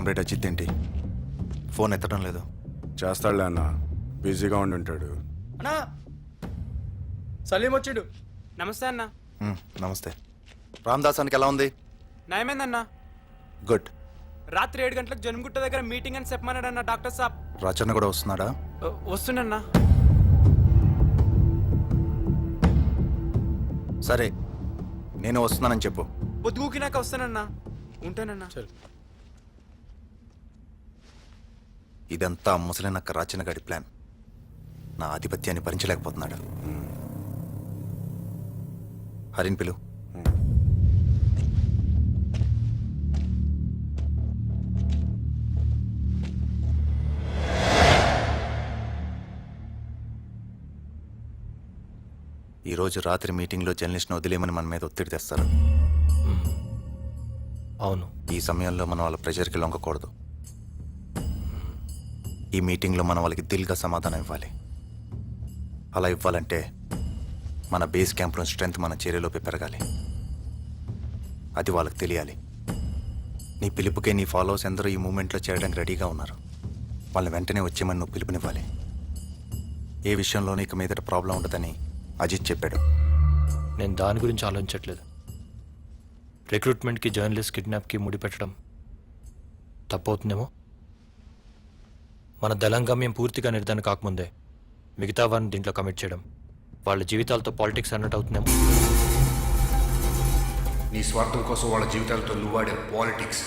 Comrade Ajit ఏంటి? Phone ఎత్తడం లేదు. చేస్తాడులే అన్న. బిజీగా ఉండి ఉంటాడు అన్నా! సలీం వచ్చిండు. నమస్తే అన్న. మ్, నమస్తే. రామ్దాసానికి ఎలా ఉంది? నయమేందన్నా. గుడ్. రాత్రి ఏడు గంటలకు జన్మగుట్ట దగ్గర మీటింగ్ అని చెప్పమన్నాడన్న డాక్టర్ సాబ్. రచన కూడా వస్తున్నాడా? వ- వస్తుండన్నా. సరే నేను వస్తున్నానని చెప్పు. పొద్దుగూకినాక వస్తానన్నా. ఉంటానన్నా. ఇదంతా ముసలినక్క రాచిన గడి ప్లాన్. నా ఆధిపత్యాన్ని భరించలేకపోతున్నాడు. హరిన్ పిలు. ఈరోజు రాత్రి మీటింగ్లో జర్నలిస్ట్ని వదిలేమని మన మీద ఒత్తిడి తెస్తారు. అవును. ఈ సమయంలో మనం వాళ్ళ ప్రెషర్కి లొంగకూడదు. ఈ మీటింగ్లో మనం వాళ్ళకి దిల్గా సమాధానం ఇవ్వాలి. అలా ఇవ్వాలంటే మన బేస్ క్యాంప్లో స్ట్రెంగ్త్ మన చర్యలోపే పెరగాలి. అది వాళ్ళకి తెలియాలి. నీ పిలుపుకే నీ ఫాలోవర్స్ ఎందరూ ఈ మూమెంట్లో చేరడానికి రెడీగా ఉన్నారు. వాళ్ళని వెంటనే వచ్చేమని నువ్వు పిలుపునివ్వాలి. ఏ విషయంలోనూ ఇక మీదట ప్రాబ్లం ఉండదని అజిత్ చెప్పాడు. నేను దాని గురించి ఆలోచించట్లేదు. రిక్రూట్మెంట్కి జర్నలిస్ట్ కిడ్నాప్కి ముడిపెట్టడం తప్పవుతుందేమో? మన దళంగమ్యం పూర్తిగా నిర్ధారణ కాకముందే మిగతా వారిని దీంట్లో కమిట్ చేయడం. వాళ్ళ జీవితాలతో పాలిటిక్స్ అన్నట్టు అవుతుందేమో. నీ స్వార్థం కోసం వాళ్ళ జీవితాలతో నువ్వాడే పాలిటిక్స్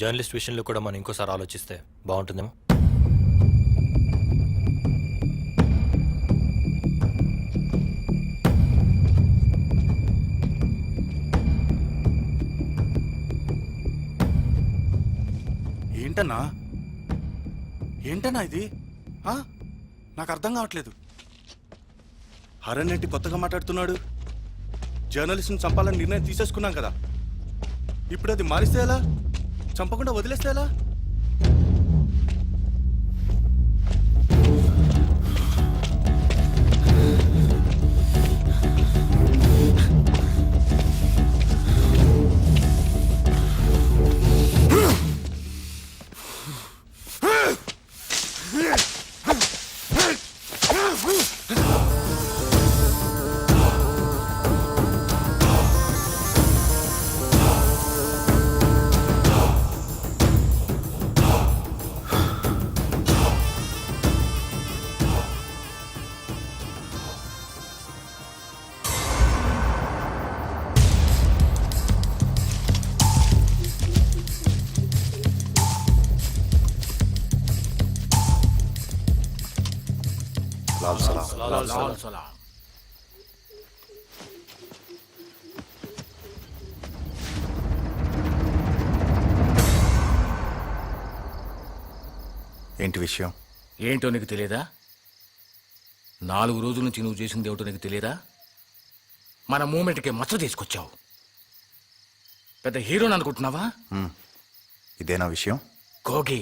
జర్నలిస్ట్ విషయంలో కూడా మనం ఇంకోసారి ఆలోచిస్తే బాగుంటుందేమో. ఏంటన్నా? ఏంటన్నా ఇది? నాకు అర్థం కావట్లేదు. హరణ్ రెడ్డి కొత్తగా మాట్లాడుతున్నాడు. జర్నలిస్ట్ని చంపాలని నిర్ణయం తీసేసుకున్నాం కదా. ఇప్పుడు అది మారిస్తే ఎలా? చంపకుండా వదిలేస్తే ఎలా? ఏంటి విషయం? ఏంటో నీకు తెలియదా నాలుగు రోజుల నుంచి నువ్వు చేసింది ఏమిటో నీకు తెలియదా మన మూమెంట్కి మచ్చ తీసుకొచ్చావు. పెద్ద హీరోని అనుకుంటున్నావా. ఇదేనా విషయం? గోగి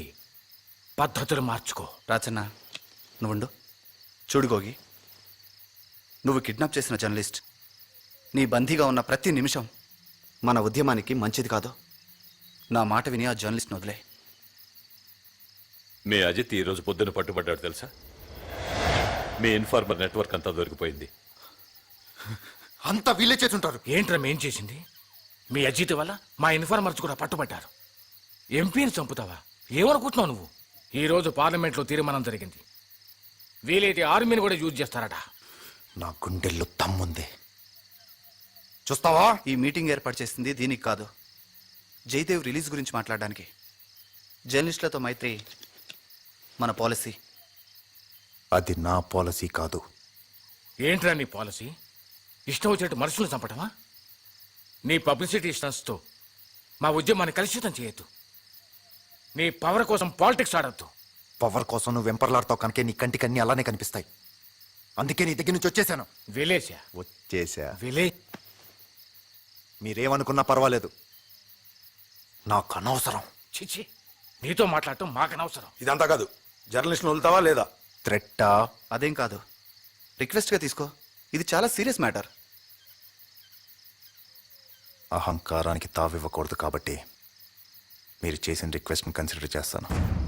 పద్ధతులు మార్చుకో. రాచన్న నువ్వుండు. చూడు గోగి నువ్వు కిడ్నాప్ చేసిన జర్నలిస్ట్. నీ బందీగా ఉన్న ప్రతి నిమిషం మన ఉద్యమానికి మంచిది కాదు. నా మాట విని ఆ జర్నలిస్ట్ని వదిలే. మీ అజిత్ ఈ రోజు పొద్దున పట్టుబడ్డాడు తెలుసా? మీ ఇన్ఫార్మర్ నెట్వర్క్ అంతా దొరికిపోయింది. అంతా వీళ్ళే చేస్తుంటారు. ఏంట్రా మేం చేసింది? మీ అజిత్ వల్ల మా ఇన్ఫార్మర్స్ కూడా పట్టుబట్టారు ఎంపీని చంపుతావా? ఏమనుకుంటున్నావు నువ్వు? ఈ రోజు పార్లమెంట్లో తీర్మానం జరిగింది. వీలైతే ఆర్మీని కూడా యూజ్ చేస్తారట. నా గుండెల్లో తమ్ముంది. చూస్తావా? ఈ మీటింగ్ ఏర్పాటు చేసింది దీనికి కాదు. జయదేవ్ రిలీజ్ గురించి మాట్లాడడానికి. జర్నలిస్టులతో మైత్రి మన పాలసీ. అది నా పాలసీ కాదు. ఏంట్రా నీ పాలసీ? ఇష్టం వచ్చినట్టు మనుషులను చంపటమా? నీ పబ్లిసిటీ స్టన్స్తో మా ఉద్యమాన్ని కలుషితం చేయొద్దు. నీ పవర్ కోసం పాలిటిక్స్ ఆడొద్దు. పవర్ కోసం నువ్వు వెంపర్లాడతావు కనుక నీ కంటికి అన్ని అలానే కనిపిస్తాయి. అందుకే నీ దగ్గర నుంచి వచ్చేసాను. విలేజా? వచ్చేసా. విలేజ్ మీరేమనుకున్నా పర్వాలేదు. నాకు అనవసరం చిచి నీతో మాట్లాడటం మాకు అనవసరం ఇదంతా కాదు. జర్నలిస్ట్ని వదులుతావా లేదా? థ్రెట్టా అదేం కాదు. రిక్వెస్ట్గా తీసుకో. ఇది చాలా సీరియస్ మ్యాటర్. అహంకారానికి తావివ్వకూడదు కాబట్టి మీరు చేసిన రిక్వెస్ట్ని కన్సిడర్ చేస్తాను.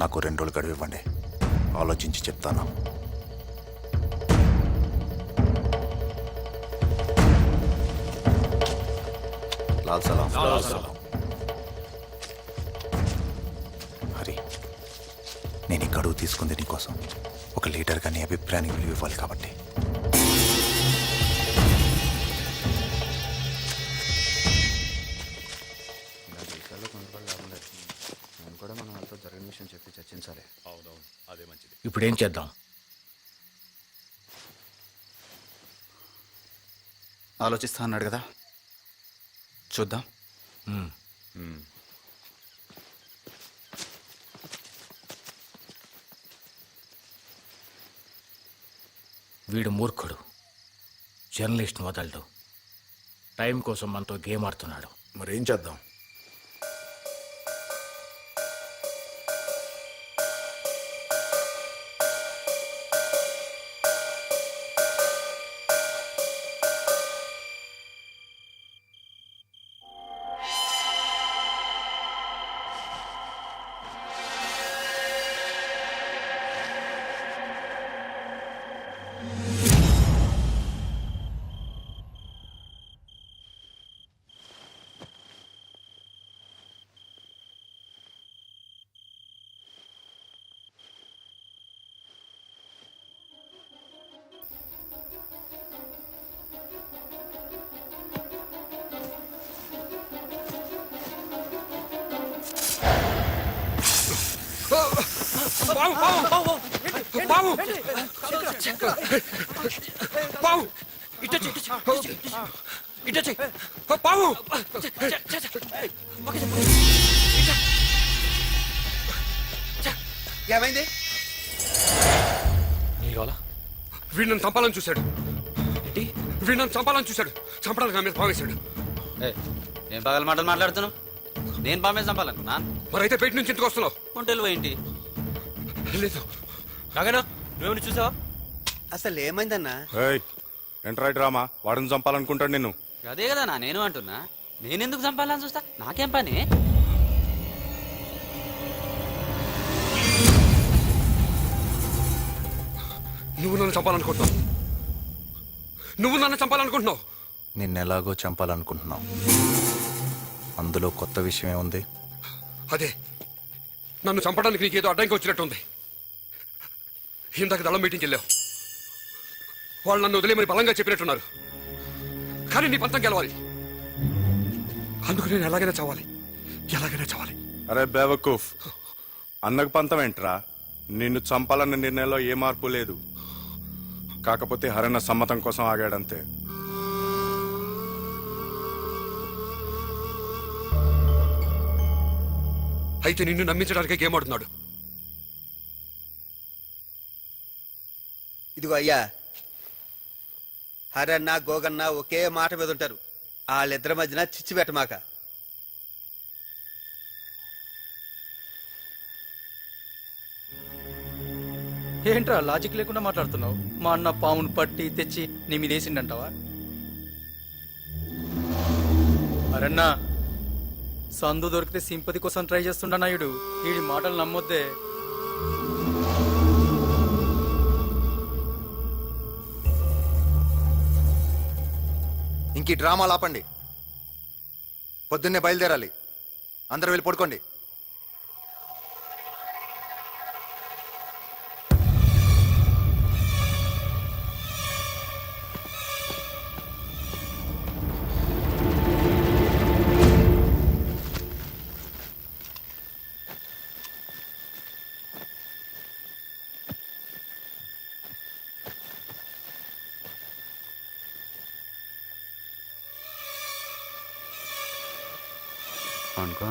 నాకు రెండు రోజులు గడువు ఇవ్వండి. ఆలోచించి చెప్తాను. లాల్ సలాం. హరి నేను ఈ గడువు తీసుకుంది నీకోసం. ఒక లీడర్గా నీ అభిప్రాయానికి విలువ ఇవ్వాలి కాబట్టి. ఇప్పుడు చేద్దాం? ఆలోచిస్తా అన్నాడు కదా. చూద్దాం. వీడు మూర్ఖుడు. జర్నలిస్ట్ని వదలడు. టైం కోసం మనతో గేమ్ ఆడుతున్నాడు. మరేం చేద్దాం? ఏమైంది? నీళ్ళు కావాలా వీడు నన్ను చంపాలని చూశాడు. వీడు నన్ను చంపాలని చూశాడు. చంపడానికి నా మీద పావేశాడు ఏం పగల మాటలు మాట్లాడుతున్నావు నేను బామే చంపాలనుకున్నా? మరైతే పేట నుంచి ఇంటికి వస్తున్నావు. ఒంటెలు ఏంటి? లేదు నాగనా నువ్వేమైనా చూసావా? అసలు ఏమైందన్నా? ఏయ్ ఎంట్రా డ్రామా వాడిని చంపాలనుకుంటాడు నిన్ను. అదే కదా నా నేను అంటున్నా. నేనెందుకు చంపాలని చూస్తా? నాకేం పని? నువ్వు నన్ను చంపాలనుకుంటున్నావు. నువ్వు నన్ను చంపాలనుకుంటున్నావు. నిన్నెలాగో చంపాలనుకుంటున్నాం అందులో కొత్త విషయం ఏముంది అదే నన్ను చంపడానికి నీకేదో అడ్డంకి వచ్చినట్టుంది. ఇందాక దళం మీటింగ్కి వెళ్ళావు. వాళ్ళు నన్ను వదిలేమని బలంగా చెప్పినట్టున్నారు. కానీ నీ పంతం గెలవాలి. అందుకు నేను ఎలాగైనా చావాలి. ఎలాగైనా చావాలి. అరే బేవకూఫ్ అన్నకు పంతం ఏంట్రా? నిన్ను చంపాలన్న నిర్ణయంలో ఏ మార్పు లేదు. కాకపోతే హరణ సమ్మతం కోసం ఆగాడంతే. అయితే నిన్ను నమ్మించడానికి గేమ్ ఆడుతున్నాడు. ఇదిగో అయ్యా. హరన్న గోగన్న ఒకే మాట మీద ఉంటారు. వాళ్ళిద్దరి మధ్యన చిచ్చి పెట్టమాక. ఏంట్రా లాజిక్ లేకుండా మాట్లాడుతున్నావు? మా అన్న పామును పట్టి తెచ్చి నీ మీద వేసిండంటావా? అరన్నా సందు దొరికితే సింపతి కోసం ట్రై చేస్తుండ నాయుడు. వీడి మాటలు నమ్మొద్దే. ఇంక డ్రామాలు ఆపండి పొద్దున్నే బయలుదేరాలి. అందరూ వెళ్ళి పడుకోండి. అనుకో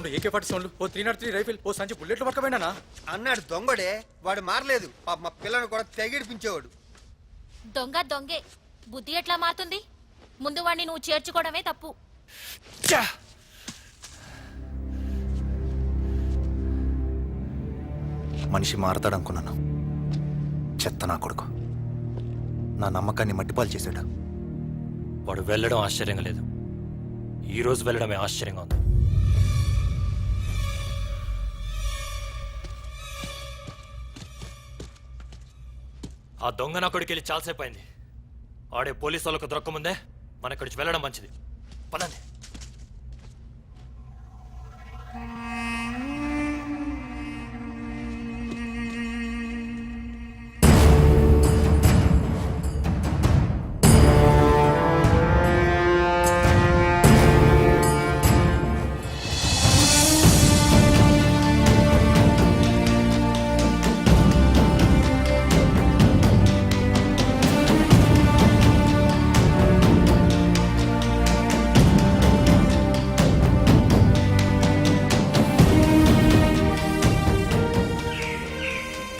రెండు ఏకే ఫార్టీ సెవెన్లు ఓ త్రీ నాట్ త్రీ రైఫిల్ ఓ సంచి బుల్లెట్లు పట్టుకపోయినా అన్నాడు దొంగడే వాడు మారలేదు. పాప మా పిల్లని కూడా తెగిడిపించేవాడు. దొంగ దొంగే బుద్ధి ఎట్లా మారుతుంది? ముందు వాడిని నువ్వు చేర్చుకోవడమే తప్పు. మనిషి మారతాడనుకున్నాను. చెత్త నా కొడుకు. నా నమ్మకాన్ని మట్టిపాలు చేశాడు. వాడు వెళ్ళడం ఆశ్చర్యంగా లేదు. ఈ రోజు వెళ్ళడమే ఆశ్చర్యంగా ఉంది. ఆ దొంగ నా కొడుకు వెళ్ళి చాలాసేపు అయింది. ఆడే పోలీసు వాళ్ళకు దొరకముందే మన ఇక్కడికి వెళ్ళడం మంచిది. పదండి.